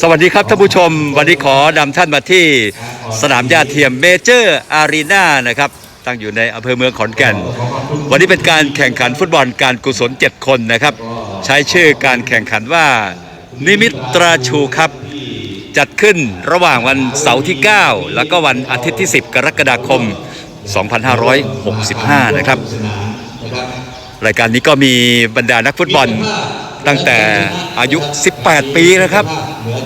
สวัสดีครับท่านผู้ชม วันนี้ขอนำท่านมาที่สนามหญ้าเทียมเมเจอร์อารีนานะครับ ตั้งอยู่ในอำเภอเมืองขอนแก่น วันนี้เป็นการแข่งขันฟุตบอลการกุศล 7 คนนะครับ ใช้ชื่อการแข่งขันว่า นิมิตราชูครับ จัดขึ้นระหว่างวันเสาร์ที่ 9 แล้วก็วันอาทิตย์ที่ 10 กรกฎาคม 2565 นะครับรายการนี้ก็มีบรรดานักฟุตบอล ตั้งแต่อายุ 18 ปีนะครับ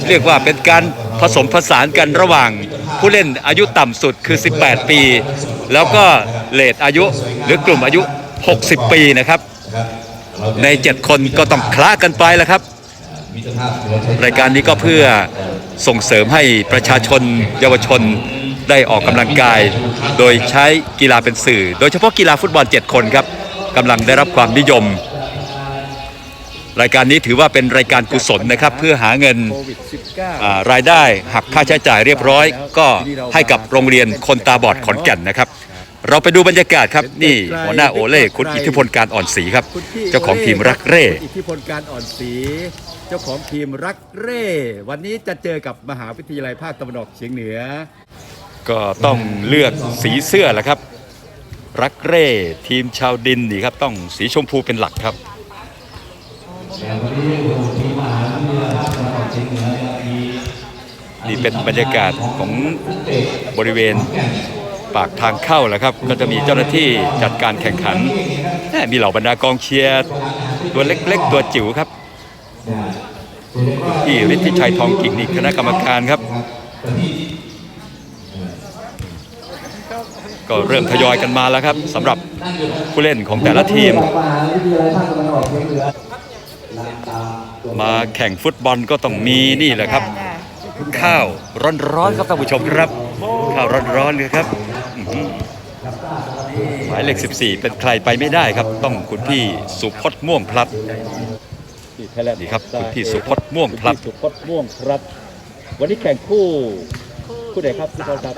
เรียกว่าเป็นการผสมผสานกันระหว่างผู้เล่นอายุต่ำสุดคือ 18 ปี แล้วก็เลทอายุหรือกลุ่มอายุ 60 ปีนะครับ ใน 7 คนก็ต้องคล้ากันไปแล้วครับ รายการนี้ก็เพื่อส่งเสริมให้ประชาชนเยาวชนได้ออกกำลังกาย โดยใช้กีฬาเป็นสื่อ โดยเฉพาะกีฬาฟุตบอล 7 คนครับกำลังได้รับความนิยม รายการนี้ถือว่าเป็นรายการกุศลนะครับ เพื่อหาเงินอ่ารายได้หักค่าใช้จ่ายเรียบร้อย ก็ให้กับโรงเรียนคนตาบอดขอนแก่นนะครับ เราไปดูบรรยากาศครับนี่หัวหน้าโอเล่คุณอิทธิพลการอ่อนศรีครับคุณพี่เจ้าของทีมรักเร่ อิทธิพลการอ่อนศรีเจ้าของทีมรักเร่ วันนี้จะเจอกับมหาวิทยาลัยภาคตะวันออกเฉียงเหนือ ก็ต้องเลือกสีเสื้อแหละครับ รักเร่ ทีมชาวดินนี่ครับต้องสีชมพูเป็นหลักครับ แต่วันนี้อยู่ที่มหาวิทยาลัยราชภัฏเชียงเหนือเนี่ยมีนี่เป็นบรรยากาศของบริเวณปากทางเข้าแหละครับ ก็จะมีเจ้าหน้าที่จัดการแข่งขันแหม่มีเหล่าบรรดากองเชียร์ตัวเล็กๆ ตัวจิ๋วครับที่ฤทธิชัยทองกิ่งนี่คณะกรรมการครับ ก็เริ่มทยอยกันมาแล้วครับสำหรับผู้เล่นของแต่ละทีม มหาวิทยาลัยภาคตะวันออกเฉียงเหนือ มาแข่งฟุตบอลก็ต้องมีนี่แหละครับ ข้าวร้อนๆครับท่านผู้ชมครับ ข้าวร้อนๆเลยครับอื้อหือหมายเลข 14 เป็นใครไปไม่ได้ครับ ต้องคุณพี่สุพจน์ม่วงพลัดที่ไทยแลนด์นี่ครับคุณพี่สุพจน์ม่วงพลัดคุณพี่สุพจน์ม่วงพลัด วันนี้แข่งคู่คู่ไหนครับพี่พลครับ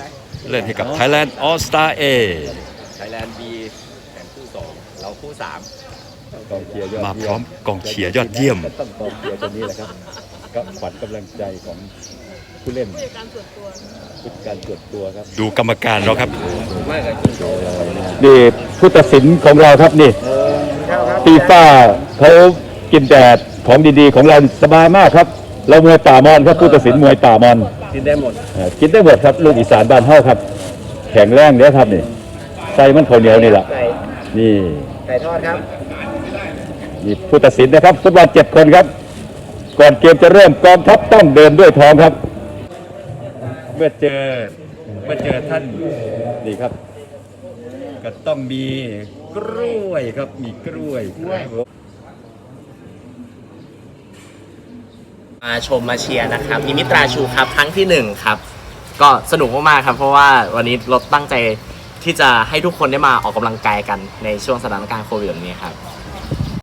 เล่นให้กับ Thailand All Star A ไทยแลนด์บีแข่งคู่สองเราคู่สาม กองเชียร์ยอดมาเยี่พร้อมกองเชียร์ยอดเยี่ยม ก็ต้องกองเชียร์ตัวนี้แหละครับก็ขวัญกำลังใจของผู้เล่นผู้จัดการส่วนตัวครับดูกรรมการเราครับ นี่ผู้ตัดสินของเราครับนี่ฟีฟ่าเขากินแดดของดีๆ ของเราสบายมากครับ เรามวยป่ามอนครับผู้ตัดสินมวยป่ามอนกินได้หมดเอ่อกินได้หมดครับลูกอีสานบ้านเฮาครับ แข็งแรงเนี้ยครับนี่ใส่มันข้าวเหนียวนี่แหละไก่นี่ไก่ทอดครับนี่ผู้ตัดสินนะครับฟุตบอลเจ็ดคนครับ ก่อนเกมจะเริ่มกองทัพต้องเดินด้วยท้องครับ เมื่อเจอเมื่อเจอท่านนี่ครับ ก็ต้องมีกล้วยครับมีกล้วยกล้วยมาชมมาเชียร์นะครับนิมิตราชูครับครั้งที่หนึ่งครับ ก็สนุกมากๆครับ เพราะว่าวันนี้เราตั้งใจ ที่จะให้ทุกคนได้มาออกกำลังกายกันในช่วงสถานการณ์โควิดแบบนี้ครับ